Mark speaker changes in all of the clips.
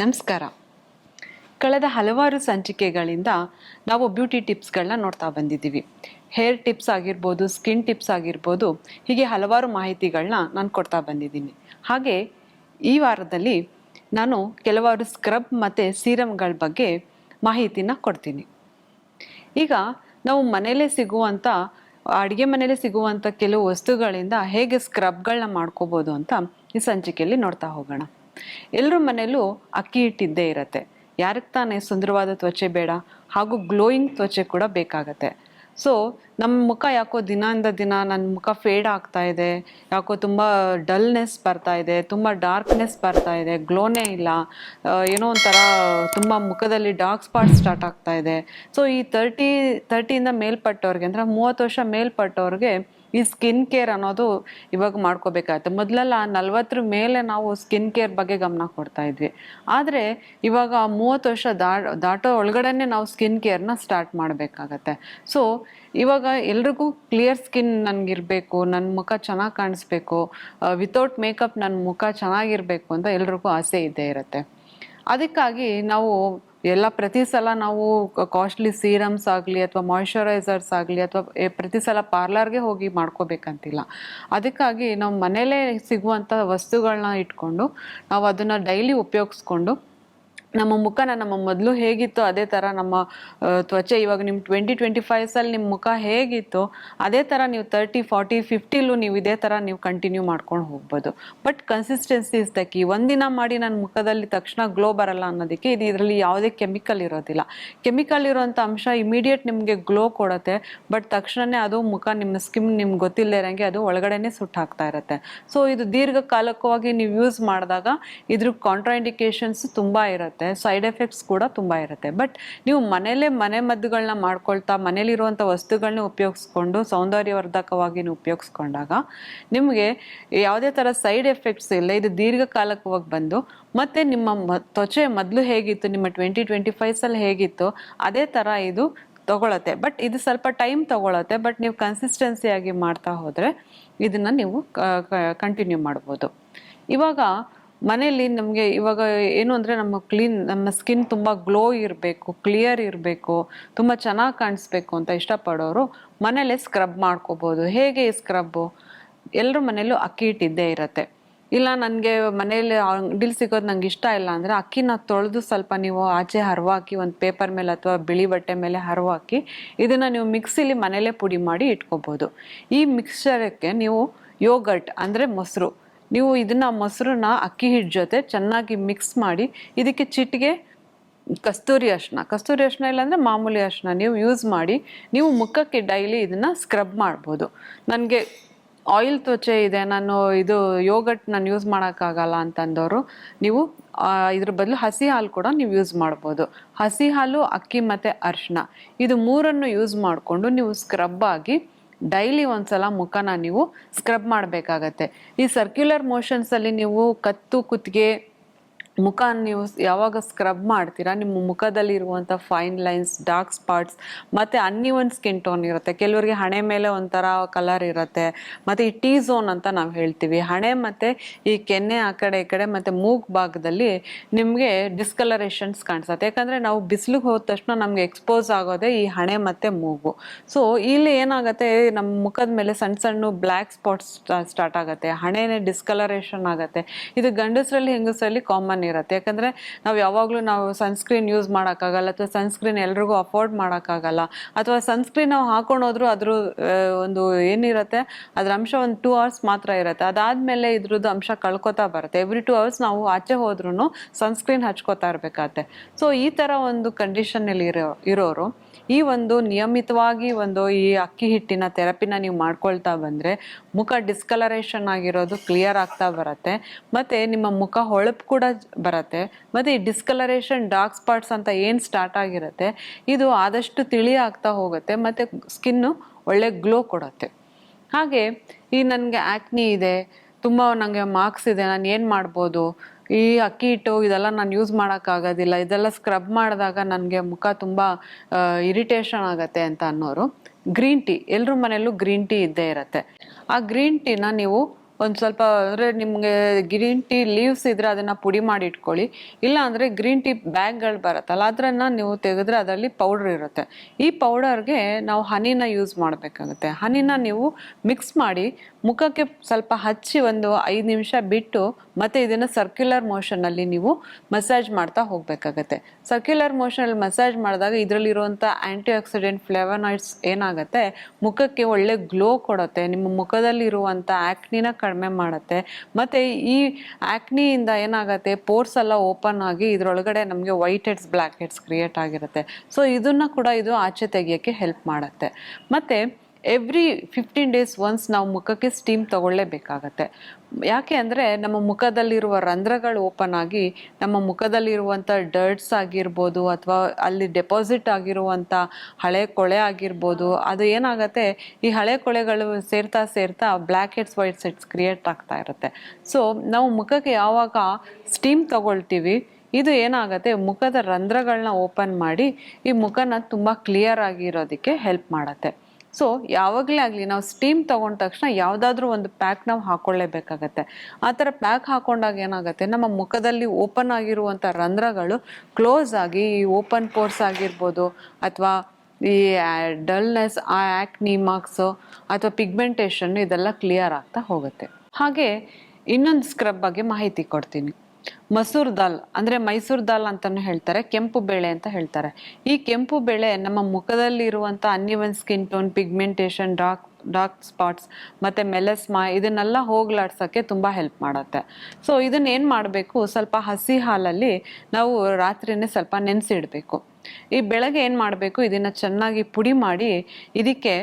Speaker 1: ನಮಸ್ಕಾರ. ಕಳೆದ ಹಲವಾರು ಸಂಚಿಕೆಗಳಿಂದ ನಾವು ಬ್ಯೂಟಿ ಟಿಪ್ಸ್ಗಳನ್ನ ನೋಡ್ತಾ ಬಂದಿದ್ದೀವಿ. ಹೇರ್ ಟಿಪ್ಸ್ ಆಗಿರ್ಬೋದು, ಸ್ಕಿನ್ ಟಿಪ್ಸ್ ಆಗಿರ್ಬೋದು, ಹೀಗೆ ಹಲವಾರು ಮಾಹಿತಿಗಳನ್ನ ನಾನು ಕೊಡ್ತಾ ಬಂದಿದ್ದೀನಿ. ಹಾಗೆ ಈ ವಾರದಲ್ಲಿ ನಾನು ಕೆಲವಾರು ಸ್ಕ್ರಬ್ ಮತ್ತು ಸೀರಮ್ಗಳ ಬಗ್ಗೆ ಮಾಹಿತಿನ ಕೊಡ್ತೀನಿ. ಈಗ ನಾವು ಮನೆಯಲ್ಲೇ ಸಿಗುವಂಥ ಅಡುಗೆ ಮನೆಯಲ್ಲೇ ಸಿಗುವಂಥ ಕೆಲವು ವಸ್ತುಗಳಿಂದ ಹೇಗೆ ಸ್ಕ್ರಬ್ಗಳನ್ನ ಮಾಡ್ಕೋಬೋದು ಅಂತ ಈ ಸಂಚಿಕೆಯಲ್ಲಿ ನೋಡ್ತಾ ಹೋಗೋಣ. ಎಲ್ಲರ ಮನೇಲೂ ಅಕ್ಕಿ ಹಿಟ್ಟಿದ್ದೇ ಇರತ್ತೆ. ಯಾರಿಗೆ ತಾನೇ ಸುಂದರವಾದ ತ್ವಚೆ ಬೇಡ, ಹಾಗೂ ಗ್ಲೋಯಿಂಗ್ ತ್ವಚೆ ಕೂಡ ಬೇಕಾಗತ್ತೆ. ಸೊ ನಮ್ಮ ಮುಖ ಯಾಕೋ ದಿನದಿಂದ ದಿನ ನನ್ನ ಮುಖ ಫೇಡ್ ಆಗ್ತಾ ಇದೆ, ಯಾಕೋ ತುಂಬ ಡಲ್ನೆಸ್ ಬರ್ತಾ ಇದೆ, ತುಂಬ ಡಾರ್ಕ್ನೆಸ್ ಬರ್ತಾ ಇದೆ, ಗ್ಲೋನೇ ಇಲ್ಲ ಏನೋ ಒಂಥರ ತುಂಬ ಮುಖದಲ್ಲಿ ಡಾರ್ಕ್ ಸ್ಪಾಟ್ ಸ್ಟಾರ್ಟ್ ಆಗ್ತಾ ಇದೆ. ಸೊ, ಈ ತರ್ಟಿ, ತರ್ಟಿಯಿಂದ ಮೇಲ್ಪಟ್ಟವ್ರಿಗೆ ಅಂದರೆ ಮೂವತ್ತು ವರ್ಷ ಮೇಲ್ಪಟ್ಟವ್ರಿಗೆ ಈ ಸ್ಕಿನ್ ಕೇರ್ ಅನ್ನೋದು ಇವಾಗ ಮಾಡ್ಕೋಬೇಕಾಗತ್ತೆ ಮೊದಲೆಲ್ಲ ನಲ್ವತ್ತರ ಮೇಲೆ ನಾವು ಸ್ಕಿನ್ ಕೇರ್ ಬಗ್ಗೆ ಗಮನ ಕೊಡ್ತಾ ಇದ್ವಿ. ಆದರೆ ಇವಾಗ ಮೂವತ್ತು ವರ್ಷ ದಾಟೋ ಒಳಗಡೆನೆ ನಾವು ಸ್ಕಿನ್ ಕೇರ್ನ ಸ್ಟಾರ್ಟ್ ಮಾಡಬೇಕಾಗತ್ತೆ. ಸೊ, ಇವಾಗ ಎಲ್ರಿಗೂ ಕ್ಲಿಯರ್ ಸ್ಕಿನ್ ನನಗಿರಬೇಕು ನನ್ನ ಮುಖ ಚೆನ್ನಾಗಿ ಕಾಣಿಸ್ಬೇಕು ವಿತೌಟ್ ಮೇಕಪ್ ನನ್ನ ಮುಖ ಚೆನ್ನಾಗಿರಬೇಕು ಅಂತ ಎಲ್ರಿಗೂ ಆಸೆ ಇದ್ದೇ ಇರುತ್ತೆ. ಅದಕ್ಕಾಗಿ ನಾವು ಎಲ್ಲ ಪ್ರತಿ ಸಲ ನಾವು ಕಾಸ್ಟ್ಲಿ ಸೀರಮ್ಸ್ ಆಗಲಿ ಅಥವಾ ಮಾಯ್ಶ್ಚರೈಸರ್ಸ್ ಆಗಲಿ ಅಥವಾ ಪ್ರತಿ ಸಲ ಪಾರ್ಲರ್ಗೆ ಹೋಗಿ ಮಾಡ್ಕೋಬೇಕಂತಿಲ್ಲ. ಅದಕ್ಕಾಗಿ ನಾವು ಮನೇಲೇ ಸಿಗುವಂಥ ವಸ್ತುಗಳನ್ನ ಇಟ್ಕೊಂಡು ನಾವು ಅದನ್ನು ಡೈಲಿ ಉಪಯೋಗಿಸ್ಕೊಂಡು ನಮ್ಮ ಮುಖನ ನಮ್ಮ ಮೊದಲು ಹೇಗಿತ್ತು ಅದೇ ಥರ ನಮ್ಮ ತ್ವಚೆ ಇವಾಗ ನಿಮ್ಮ ಟ್ವೆಂಟಿ ಟ್ವೆಂಟಿ ಫೈವ್ಸಲ್ಲಿ ನಿಮ್ಮ ಮುಖ ಹೇಗಿತ್ತು ಅದೇ ಥರ ನೀವು ತರ್ಟಿ ಫಾರ್ಟಿ ಫಿಫ್ಟಿಲೂ ನೀವು ಇದೇ ಥರ ನೀವು ಕಂಟಿನ್ಯೂ ಮಾಡ್ಕೊಂಡು ಹೋಗ್ಬೋದು. But consistency is the key ಒಂದಿನ ಮಾಡಿ ನನ್ನ ಮುಖದಲ್ಲಿ ತಕ್ಷಣ ಗ್ಲೋ ಬರಲ್ಲ ಅನ್ನೋದಕ್ಕೆ ಇದು ಇದರಲ್ಲಿ ಯಾವುದೇ ಕೆಮಿಕಲ್ ಇರೋದಿಲ್ಲ. ಕೆಮಿಕಲ್ ಇರೋಂಥ ಅಂಶ ಇಮಿಡಿಯೇಟ್ ನಿಮಗೆ ಗ್ಲೋ ಕೊಡುತ್ತೆ ಬಟ್ ತಕ್ಷಣನೇ ಅದು ಮುಖ ನಿಮ್ಮ ಸ್ಕಿನ್ ನಿಮ್ಗೆ ಗೊತ್ತಿಲ್ಲದೆ ಇರೋಂಗೆ ಅದು ಒಳಗಡೆನೇ ಸುಟ್ಟು ಹಾಕ್ತಾ ಇರುತ್ತೆ. ಸೊ ಇದು ದೀರ್ಘಕಾಲಕವಾಗಿ ನೀವು ಯೂಸ್ ಮಾಡಿದಾಗ ಇದ್ರ ಕಾಂಟ್ರಾಇಂಡಿಕೇಶನ್ಸ್ ತುಂಬ ಇರುತ್ತೆ. ಸೈಡ್ ಎಫೆಕ್ಟ್ಸ್ ಕೂಡ ತುಂಬ ಇರುತ್ತೆ. ಬಟ್ ನೀವು ಮನೇಲೇ ಮನೆ ಮದ್ದುಗಳನ್ನ ಮಾಡ್ಕೊಳ್ತಾ, ಮನೇಲಿರುವಂಥ ವಸ್ತುಗಳನ್ನ ಉಪಯೋಗಿಸ್ಕೊಂಡು, ಸೌಂದರ್ಯವರ್ಧಕವಾಗಿ ನೀವು ಉಪಯೋಗಿಸ್ಕೊಂಡಾಗ ನಿಮಗೆ ಯಾವುದೇ ಥರ ಸೈಡ್ ಎಫೆಕ್ಟ್ಸ್ ಇಲ್ಲ. ಇದು ದೀರ್ಘಕಾಲಕವಾಗಿ ಬಂದು, ಮತ್ತೆ ನಿಮ್ಮ ತ್ವಚೆ ಮೊದಲು ಹೇಗಿತ್ತು, ನಿಮ್ಮ ಟ್ವೆಂಟಿ ಟ್ವೆಂಟಿ ಫೈವ್ಸಲ್ಲಿ ಹೇಗಿತ್ತು, ಅದೇ ಥರ ಇದು ತಗೊಳತ್ತೆ. ಬಟ್ ಇದು ಸ್ವಲ್ಪ ಟೈಮ್ ತಗೊಳತ್ತೆ. ಬಟ್ ನೀವು ಕನ್ಸಿಸ್ಟೆನ್ಸಿಯಾಗಿ ಮಾಡ್ತಾ ಹೋದರೆ, ಇದನ್ನು ನೀವು ಕಂಟಿನ್ಯೂ ಮಾಡ್ಬೋದು. ಇವಾಗ ಮನೆಯಲ್ಲಿ ನಮಗೆ ಇವಾಗ ಏನು ಅಂದರೆ ನಮ್ಮ ಕ್ಲೀನ್ ನಮ್ಮ ಸ್ಕಿನ್ ತುಂಬ ಗ್ಲೋ ಇರಬೇಕು ಕ್ಲಿಯರ್ ಇರಬೇಕು, ತುಂಬ ಚೆನ್ನಾಗಿ ಕಾಣಿಸ್ಬೇಕು ಅಂತ ಇಷ್ಟಪಡೋರು ಮನೇಲೆ ಸ್ಕ್ರಬ್ ಮಾಡ್ಕೋಬೋದು. ಹೇಗೆ ಈ ಸ್ಕ್ರಬ್ಬು ಎಲ್ಲರ ಮನೇಲೂ ಅಕ್ಕಿ ಇಟ್ಟಿದ್ದೇ ಇರುತ್ತೆ. ಇಲ್ಲ ನನಗೆ ಮನೇಲಿ ಅಂಗಡಿಲಿ ಸಿಗೋದು ನಂಗೆ ಇಷ್ಟ ಇಲ್ಲ ಅಂದರೆ ಅಕ್ಕಿನ ತೊಳೆದು ಸ್ವಲ್ಪ ನೀವು ಆಚೆ ಹರವಾಕಿ, ಒಂದು ಪೇಪರ್ ಮೇಲೆ ಅಥವಾ ಬಿಳಿ ಬಟ್ಟೆ ಮೇಲೆ ಹರವಾಕಿ, ಇದನ್ನು ನೀವು ಮಿಕ್ಸಿಲಿ ಮನೇಲೇ ಪುಡಿ ಮಾಡಿ ಇಟ್ಕೋಬೋದು. ಈ ಮಿಕ್ಸ್ಚರಕ್ಕೆ ನೀವು ಯೋಗರ್ಟ್ ಅಂದರೆ ಮೊಸರು. ನೀವು ಇದನ್ನು ಮೊಸರನ್ನ ಅಕ್ಕಿ ಹಿಟ್ಟು ಜೊತೆ ಚೆನ್ನಾಗಿ ಮಿಕ್ಸ್ ಮಾಡಿ, ಇದಕ್ಕೆ ಚಿಟಿಗೆ ಕಸ್ತೂರಿ ಅರ್ಶಿನ. ಕಸ್ತೂರಿ ಅರ್ಶಿನ ಇಲ್ಲಾಂದರೆ ಮಾಮೂಲಿ ಅರ್ಶಿನ ನೀವು ಯೂಸ್ ಮಾಡಿ, ನೀವು ಮುಖಕ್ಕೆ ಡೈಲಿ ಇದನ್ನು ಸ್ಕ್ರಬ್ ಮಾಡ್ಬೋದು. ನನಗೆ ಆಯಿಲ್ ತ್ವಚೆ ಇದೆ, ನಾನು ಇದು ಯೋಗಟ್ ನಾನು ಯೂಸ್ ಮಾಡೋಕ್ಕಾಗಲ್ಲ ಅಂತಂದವರು, ನೀವು ಇದ್ರ ಬದಲು ಹಸಿ ಹಾಲು ಕೂಡ ನೀವು ಯೂಸ್ ಮಾಡ್ಬೋದು. ಹಸಿ ಹಾಲು, ಅಕ್ಕಿ ಮತ್ತು ಅರಿಶಿನ. ಇದು ಮೂರನ್ನು ಯೂಸ್ ಮಾಡಿಕೊಂಡು ನೀವು ಸ್ಕ್ರಬ್ ಆಗಿ ಡೈಲಿ ಒಂದ್ಸಲ ಮುಖನ ನೀವು ಸ್ಕ್ರಬ್ ಮಾಡಬೇಕಾಗತ್ತೆ. ಈ ಸರ್ಕ್ಯುಲರ್ ಮೋಷನ್ಸಲ್ಲಿ ನೀವು ಕತ್ತು ಕುತ್ತಿಗೆ ಮುಖ ನೀವು ಯಾವಾಗ ಸ್ಕ್ರಬ್ ಮಾಡ್ತೀರಾ, ನಿಮ್ಮ ಮುಖದಲ್ಲಿ ಇರುವಂಥ ಫೈನ್ ಲೈನ್ಸ್ ಡಾರ್ಕ್ ಸ್ಪಾಟ್ಸ್ ಮತ್ತು ಒಂದು ಸ್ಕಿನ್ ಟೋನ್ ಇರುತ್ತೆ. ಕೆಲವರಿಗೆ ಹಣೆ ಮೇಲೆ ಒಂಥರ ಕಲರ್ ಇರುತ್ತೆ. ಮತ್ತು ಈ ಟೀ ಝೋನ್ ಅಂತ ನಾವು ಹೇಳ್ತೀವಿ. ಹಣೆ ಮತ್ತು ಈ ಕೆನ್ನೆ ಆ ಕಡೆ, ಈ ಕಡೆ ಮತ್ತು ಮೂಗ್ ಭಾಗದಲ್ಲಿ ನಿಮಗೆ ಡಿಸ್ಕಲರೇಷನ್ಸ್ ಕಾಣಿಸುತ್ತೆ. ಯಾಕಂದರೆ ನಾವು ಬಿಸಿಲಿಗೆ ಹೋದ ತಕ್ಷಣ ನಮಗೆ ಎಕ್ಸ್ಪೋಸ್ ಆಗೋದೇ ಈ ಹಣೆ ಮತ್ತು ಮೂಗು. ಸೊ ಇಲ್ಲಿ ಏನಾಗುತ್ತೆ ನಮ್ಮ ಮುಖದ ಮೇಲೆ ಸಣ್ಣ ಸಣ್ಣ ಬ್ಲ್ಯಾಕ್ ಸ್ಪಾಟ್ಸ್ ಸ್ಟಾರ್ಟ್ ಆಗುತ್ತೆ. ಹಣೆನೇ ಡಿಸ್ಕಲರೇಷನ್ ಆಗುತ್ತೆ. ಇದು ಗಂಡಸರಲ್ಲಿ, ಹೆಂಗಸರಲ್ಲಿ ಕಾಮನ್ ಇರುತ್ತೆ. ಯಾಕಂದರೆ ನಾವು ಯಾವಾಗಲೂ ನಾವು ಸನ್ಸ್ಕ್ರೀನ್ ಯೂಸ್ ಮಾಡೋಕ್ಕಾಗಲ್ಲ ಅಥವಾ ಸನ್ಸ್ಕ್ರೀನ್ ಎಲ್ರಿಗೂ ಅಫೋರ್ಡ್ ಮಾಡೋಕ್ಕಾಗಲ್ಲ. ಅಥವಾ ಸನ್ಸ್ಕ್ರೀನ್ ನಾವು ಹಾಕೊಂಡು ಹೋದ್ರೂ ಅದ್ರ ಒಂದು ಏನಿರುತ್ತೆ, ಅದರ ಅಂಶ ಒಂದು ಟೂ ಅವರ್ಸ್ ಮಾತ್ರ ಇರುತ್ತೆ. ಅದಾದಮೇಲೆ ಇದ್ರದ್ದು ಅಂಶ ಕಳ್ಕೊತಾ ಬರುತ್ತೆ. ಎವ್ರಿ ಟೂ ಅವರ್ಸ್ ನಾವು ಆಚೆ ಹೋದ್ರೂ ಸನ್ಸ್ಕ್ರೀನ್ ಹಚ್ಕೋತಾ ಇರಬೇಕಾಗತ್ತೆ. ಸೊ ಈ ಥರ ಒಂದು ಕಂಡೀಷನಲ್ಲಿ ಇರೋ, ಇರೋರು ಈ ಒಂದು ನಿಯಮಿತವಾಗಿ ಒಂದು ಈ ಅಕ್ಕಿ ಹಿಟ್ಟಿನ ಥೆರಪಿನ ನೀವು ಮಾಡ್ಕೊಳ್ತಾ ಬಂದರೆ ಮುಖ ಡಿಸ್ಕಲರೇಷನ್ ಆಗಿರೋದು ಕ್ಲಿಯರ್ ಆಗ್ತಾ ಬರುತ್ತೆ. ಮತ್ತು ನಿಮ್ಮ ಮುಖ ಹೊಳಪು ಕೂಡ ಬರುತ್ತೆ. ಮತ್ತು ಈ ಡಿಸ್ಕಲರೇಷನ್ ಡಾರ್ಕ್ ಸ್ಪಾಟ್ಸ್ ಅಂತ ಏನು ಸ್ಟಾರ್ಟ್ ಆಗಿರುತ್ತೆ, ಇದು ಆದಷ್ಟು ತಿಳಿ ಆಗ್ತಾ ಹೋಗುತ್ತೆ, ಮತ್ತು ಸ್ಕಿನ್ನು ಒಳ್ಳೆ ಗ್ಲೋ ಕೊಡುತ್ತೆ. ಹಾಗೆ ಈ ನನಗೆ ಆ್ಯಕ್ನಿ ಇದೆ, ತುಂಬ ನನಗೆ ಮಾರ್ಕ್ಸ್ ಇದೆ, ನಾನು ಏನು ಮಾಡ್ಬೋದು? ಈ ಅಕ್ಕಿ ಹಿಟ್ಟು ಇದೆಲ್ಲ ನಾನು ಯೂಸ್ ಮಾಡೋಕ್ಕಾಗೋದಿಲ್ಲ ಇದೆಲ್ಲ ಸ್ಕ್ರಬ್ ಮಾಡಿದಾಗ ನನಗೆ ಮುಖ ತುಂಬ ಇರಿಟೇಷನ್ ಆಗುತ್ತೆ ಅಂತ ಅನ್ನೋರು. ಗ್ರೀನ್ ಟೀ ಎಲ್ಲರ ಮನೆಯಲ್ಲೂ ಗ್ರೀನ್ ಟೀ ಇದ್ದೇ ಇರುತ್ತೆ. ಆ ಗ್ರೀನ್ ಟೀನ ನೀವು ಒಂದು ಸ್ವಲ್ಪ, ಅಂದರೆ ನಿಮಗೆ ಗ್ರೀನ್ ಟೀ ಲೀವ್ಸ್ ಇದ್ದರೆ ಅದನ್ನು ಪುಡಿ ಮಾಡಿ ಇಟ್ಕೊಳ್ಳಿ. ಇಲ್ಲ ಅಂದರೆ ಗ್ರೀನ್ ಟೀ ಬ್ಯಾಗ್ಗಳು ಬರುತ್ತಲ್ಲ ಅದನ್ನು ನೀವು ತೆಗೆದ್ರೆ ಅದರಲ್ಲಿ ಪೌಡ್ರ್ ಇರುತ್ತೆ. ಈ ಪೌಡರ್ಗೆ ನಾವು ಹನಿನ ಯೂಸ್ ಮಾಡಬೇಕಾಗುತ್ತೆ. ಹನಿನ ನೀವು ಮಿಕ್ಸ್ ಮಾಡಿ ಮುಖಕ್ಕೆ ಸ್ವಲ್ಪ ಹಚ್ಚಿ ಒಂದು ಐದು ನಿಮಿಷ ಬಿಟ್ಟು ಮತ್ತೆ ಇದನ್ನು ಸರ್ಕ್ಯುಲರ್ ಮೋಷನಲ್ಲಿ ನೀವು ಮಸಾಜ್ ಮಾಡ್ತಾ ಹೋಗಬೇಕಾಗತ್ತೆ. ಸರ್ಕ್ಯುಲರ್ ಮೋಷನಲ್ಲಿ ಮಸಾಜ್ ಮಾಡಿದಾಗ ಇದರಲ್ಲಿರುವಂಥ ಆ್ಯಂಟಿ ಆಕ್ಸಿಡೆಂಟ್ ಫ್ಲೇವನಾಯ್ಡ್ಸ್ ಏನಾಗುತ್ತೆ? ಮುಖಕ್ಕೆ ಒಳ್ಳೆ ಗ್ಲೋ ಕೊಡುತ್ತೆ, ನಿಮ್ಮ ಮುಖದಲ್ಲಿರುವಂಥ ಆ್ಯಕ್ನಿನ ಕಡಿಮೆ ಮಾಡುತ್ತೆ, ಮತ್ತು ಈ ಆ್ಯಕ್ನಿಯಿಂದ ಏನಾಗುತ್ತೆ? ಪೋರ್ಸ್ ಎಲ್ಲ ಓಪನ್ ಆಗಿ ಇದರೊಳಗಡೆ ನಮಗೆ white heads black heads create ಆಗಿರುತ್ತೆ. ಸೊ ಇದನ್ನು ಕೂಡ ಇದು ಆಚೆ ತೆಗಿಯೋಕ್ಕೆ ಹೆಲ್ಪ್ ಮಾಡುತ್ತೆ. ಮತ್ತು ಎವ್ರಿ ಫಿಫ್ಟೀನ್ ಡೇಸ್ ಒನ್ಸ್ ನಾವು ಮುಖಕ್ಕೆ ಸ್ಟೀಮ್ ತಗೊಳ್ಳೇಬೇಕಾಗತ್ತೆ. ಯಾಕೆ ಅಂದರೆ ನಮ್ಮ ಮುಖದಲ್ಲಿರುವ ರಂಧ್ರಗಳು ಓಪನ್ ಆಗಿ ನಮ್ಮ ಮುಖದಲ್ಲಿರುವಂಥ ಡರ್ಟ್ಸ್ ಆಗಿರ್ಬೋದು ಅಥವಾ ಅಲ್ಲಿ ಡೆಪಾಸಿಟ್ ಆಗಿರುವಂಥ ಹಳೆ ಕೊಳೆ ಆಗಿರ್ಬೋದು, ಅದು ಏನಾಗುತ್ತೆ? ಈ ಹಳೆ ಕೊಳೆಗಳು ಸೇರ್ತಾ ಸೇರ್ತಾ black heads white sets create ಆಗ್ತಾ ಇರುತ್ತೆ. ಸೊ ನಾವು ಮುಖಕ್ಕೆ ಯಾವಾಗ ಸ್ಟೀಮ್ ತಗೊಳ್ತೀವಿ, ಇದು ಏನಾಗುತ್ತೆ? ಮುಖದ ರಂಧ್ರಗಳನ್ನ ಓಪನ್ ಮಾಡಿ ಈ ಮುಖನ ತುಂಬ ಕ್ಲಿಯರ್ ಆಗಿರೋದಕ್ಕೆ ಹೆಲ್ಪ್ ಮಾಡುತ್ತೆ. ಸೊ ಯಾವಾಗಲೇ ಆಗಲಿ ನಾವು ಸ್ಟೀಮ್ ತೊಗೊಂಡ ತಕ್ಷಣ ಯಾವುದಾದ್ರೂ ಒಂದು ಪ್ಯಾಕ್ ನಾವು ಹಾಕೊಳ್ಳೇಬೇಕಾಗತ್ತೆ. ಆ ಥರ ಪ್ಯಾಕ್ ಹಾಕೊಂಡಾಗ ಏನಾಗುತ್ತೆ? ನಮ್ಮ ಮುಖದಲ್ಲಿ ಓಪನ್ ಆಗಿರುವಂಥ ರಂಧ್ರಗಳು ಕ್ಲೋಸ್ ಆಗಿ ಈ ಓಪನ್ ಪೋರ್ಸ್ ಆಗಿರ್ಬೋದು ಅಥವಾ ಈ ಡಲ್ನೆಸ್ ಆ ಆ್ಯಕ್ನಿ ಮಾರ್ಕ್ಸು ಅಥವಾ ಪಿಗ್ಮೆಂಟೇಷನ್ ಇದೆಲ್ಲ ಕ್ಲಿಯರ್ ಆಗ್ತಾ ಹೋಗುತ್ತೆ. ಹಾಗೆ ಇನ್ನೊಂದು ಸ್ಕ್ರಬ್ ಬಗ್ಗೆ ಮಾಹಿತಿ ಕೊಡ್ತೀನಿ. ಮಸೂರ್ ದಾಲ್, ಅಂದ್ರೆ ಮೈಸೂರ್ ದಾಲ್ ಅಂತಲೂ ಹೇಳ್ತಾರೆ, ಕೆಂಪು ಬೇಳೆ ಅಂತ ಹೇಳ್ತಾರೆ. ಈ ಕೆಂಪು ಬೇಳೆ ನಮ್ಮ ಮುಖದಲ್ಲಿರುವಂಥ uneven skin tone pigmentation dark dark spots ಮತ್ತು ಮೆಲಸ್ಮಾ ಇದನ್ನೆಲ್ಲ ಹೋಗ್ಲಾಡ್ಸೋಕ್ಕೆ ತುಂಬ ಹೆಲ್ಪ್ ಮಾಡುತ್ತೆ. ಸೊ ಇದನ್ನ ಏನು ಮಾಡಬೇಕು? ಸ್ವಲ್ಪ ಹಸಿ ಹಾಲಲ್ಲಿ ನಾವು ರಾತ್ರಿನೇ ಸ್ವಲ್ಪ ನೆನೆಸಿಡಬೇಕು. ಈ ಬೆಳಗ್ಗೆ ಏನು ಮಾಡಬೇಕು? ಇದನ್ನು ಚೆನ್ನಾಗಿ ಪುಡಿ ಮಾಡಿ ಇದಕ್ಕೆ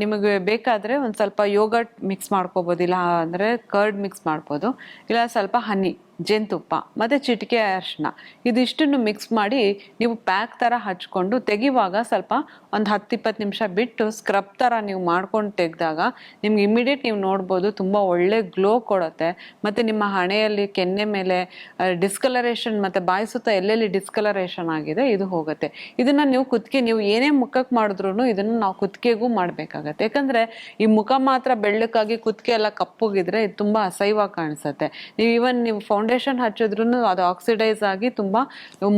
Speaker 1: ನಿಮಗೆ ಬೇಕಾದರೆ ಒಂದು ಸ್ವಲ್ಪ ಯೋಗಟ್ ಮಿಕ್ಸ್ ಮಾಡ್ಕೋಬೋದು ಇಲ್ಲ ಅಂದರೆ ಕರ್ಡ್ ಮಿಕ್ಸ್ ಮಾಡ್ಬೋದು, ಇಲ್ಲ ಸ್ವಲ್ಪ ಹನಿ ಜೇನುತುಪ್ಪ, ಮತ್ತು ಚಿಟಿಕೆ ಅರಿಶಿನ ಇದಿಷ್ಟನ್ನು ಮಿಕ್ಸ್ ಮಾಡಿ ನೀವು ಪ್ಯಾಕ್ ಥರ ಹಚ್ಕೊಂಡು ತೆಗಿವಾಗ ಸ್ವಲ್ಪ ಒಂದು ಹತ್ತು ಇಪ್ಪತ್ತು ನಿಮಿಷ ಬಿಟ್ಟು ಸ್ಕ್ರಬ್ ಥರ ನೀವು ಮಾಡ್ಕೊಂಡು ತೆಗೆದಾಗ ನಿಮ್ಗೆ ಇಮಿಡಿಯೇಟ್ ನೀವು ನೋಡ್ಬೋದು ತುಂಬ ಒಳ್ಳೆ ಗ್ಲೋ ಕೊಡುತ್ತೆ. ಮತ್ತು ನಿಮ್ಮ ಹಣೆಯಲ್ಲಿ ಕೆನ್ನೆ ಮೇಲೆ ಡಿಸ್ಕಲರೇಷನ್ ಮತ್ತು ಬಾಯಿ ಸುತ್ತ ಎಲ್ಲೆಲ್ಲಿ ಡಿಸ್ಕಲರೇಷನ್ ಆಗಿದೆ ಇದು ಹೋಗುತ್ತೆ. ಇದನ್ನು ನೀವು ಕುತ್ತಿಗೆ, ನೀವು ಏನೇ ಮುಖಕ್ಕೆ ಮಾಡಿದ್ರೂ ಇದನ್ನು ನಾವು ಕುತ್ತಿಗೆಗೂ ಮಾಡಬೇಕಾಗತ್ತೆ. ಯಾಕಂದರೆ ಈ ಮುಖ ಮಾತ್ರ ಬೆಳ್ಳಕ್ಕಾಗಿ ಕುತ್ತಿಗೆ ಎಲ್ಲ ಕಪ್ಪುಗಿದ್ರೆ ಇದು ತುಂಬ ಅಸಹ್ಯವಾಗಿ ಕಾಣಿಸುತ್ತೆ. ನೀವು ಇವನ್ ನೀವು ಫೌಂಡೇಶನ್ ಹಚ್ಚಿದ್ರು ಅದು ಆಕ್ಸಿಡೈಸ್ ಆಗಿ ತುಂಬ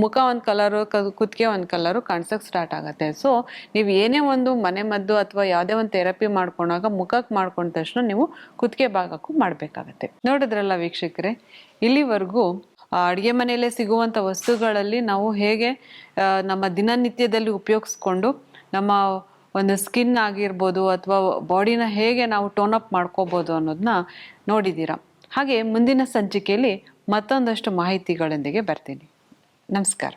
Speaker 1: ಮುಖ ಒಂದು ಕಲರು ಕುತ್ತಿಗೆ ಒಂದು ಕಲರು ಕಾಣಿಸೋಕೆ ಸ್ಟಾರ್ಟ್ ಆಗುತ್ತೆ. ಸೊ ನೀವು ಏನೇ ಒಂದು ಮನೆ ಮದ್ದು ಅಥವಾ ಯಾವುದೇ ಒಂದು ಥೆರಪಿ ಮಾಡ್ಕೊಂಡಾಗ ಮುಖಕ್ಕೆ ಮಾಡ್ಕೊಂಡ ತಕ್ಷಣ ನೀವು ಕುತ್ತಿಗೆ ಭಾಗಕ್ಕೂ ಮಾಡಬೇಕಾಗತ್ತೆ. ನೋಡಿದ್ರಲ್ಲ ವೀಕ್ಷಕರೇ, ಇಲ್ಲಿವರೆಗೂ ಅಡುಗೆ ಮನೆಯಲ್ಲೇ ಸಿಗುವಂಥ ವಸ್ತುಗಳಲ್ಲಿ ನಾವು ಹೇಗೆ ನಮ್ಮ ದಿನನಿತ್ಯದಲ್ಲಿ ಉಪಯೋಗಿಸ್ಕೊಂಡು ನಮ್ಮ ಒಂದು ಸ್ಕಿನ್ ಆಗಿರ್ಬೋದು ಅಥವಾ ಬಾಡಿನ ಹೇಗೆ ನಾವು ಟೋನ್ ಅಪ್ ಮಾಡ್ಕೋಬೋದು ಅನ್ನೋದನ್ನ ನೋಡಿದ್ದೀರಾ. ಹಾಗೆ ಮುಂದಿನ ಸಂಚಿಕೆಯಲ್ಲಿ ಮತ್ತೊಂದಷ್ಟು ಮಾಹಿತಿಗಳೊಂದಿಗೆ ಬರ್ತೀನಿ. ನಮಸ್ಕಾರ.